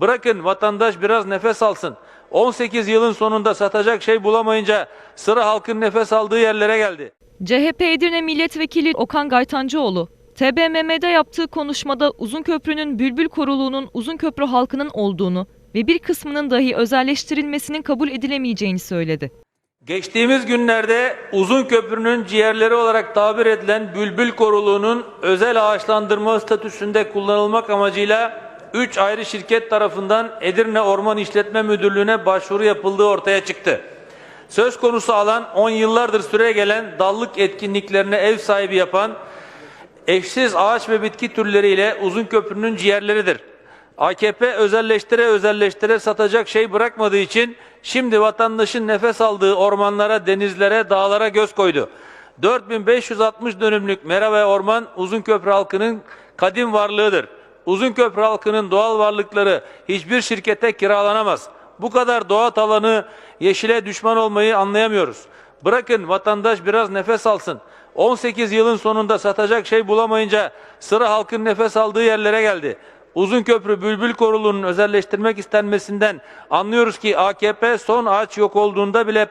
Bırakın vatandaş biraz nefes alsın. 18 yılın sonunda satacak şey bulamayınca sıra halkın nefes aldığı yerlere geldi. CHP Edirne Milletvekili Okan Gaytancıoğlu, TBMM'de yaptığı konuşmada Uzunköprü'nün bülbül koruluğunun Uzunköprü halkının olduğunu ve bir kısmının dahi özelleştirilmesinin kabul edilemeyeceğini söyledi. Geçtiğimiz günlerde uzun köprünün ciğerleri olarak tabir edilen bülbül koruluğunun özel ağaçlandırma statüsünde kullanılmak amacıyla 3 ayrı şirket tarafından Edirne Orman İşletme Müdürlüğü'ne başvuru yapıldığı ortaya çıktı. Söz konusu alan 10 yıllardır süre gelen dallık etkinliklerine ev sahibi yapan eşsiz ağaç ve bitki türleriyle uzun köprünün ciğerleridir. AKP özelleştire özelleştire satacak şey bırakmadığı için şimdi vatandaşın nefes aldığı ormanlara, denizlere, dağlara göz koydu. 4560 dönümlük mera ve orman Uzunköprü halkının kadim varlığıdır. Uzunköprü halkının doğal varlıkları hiçbir şirkete kiralanamaz. Bu kadar doğa alanı yeşile düşman olmayı anlayamıyoruz. Bırakın vatandaş biraz nefes alsın. 18 yılın sonunda satacak şey bulamayınca sıra halkın nefes aldığı yerlere geldi. Uzunköprü Bülbül Koruluğu'nun özelleştirmek istenmesinden anlıyoruz ki AKP son ağaç yok olduğunda bile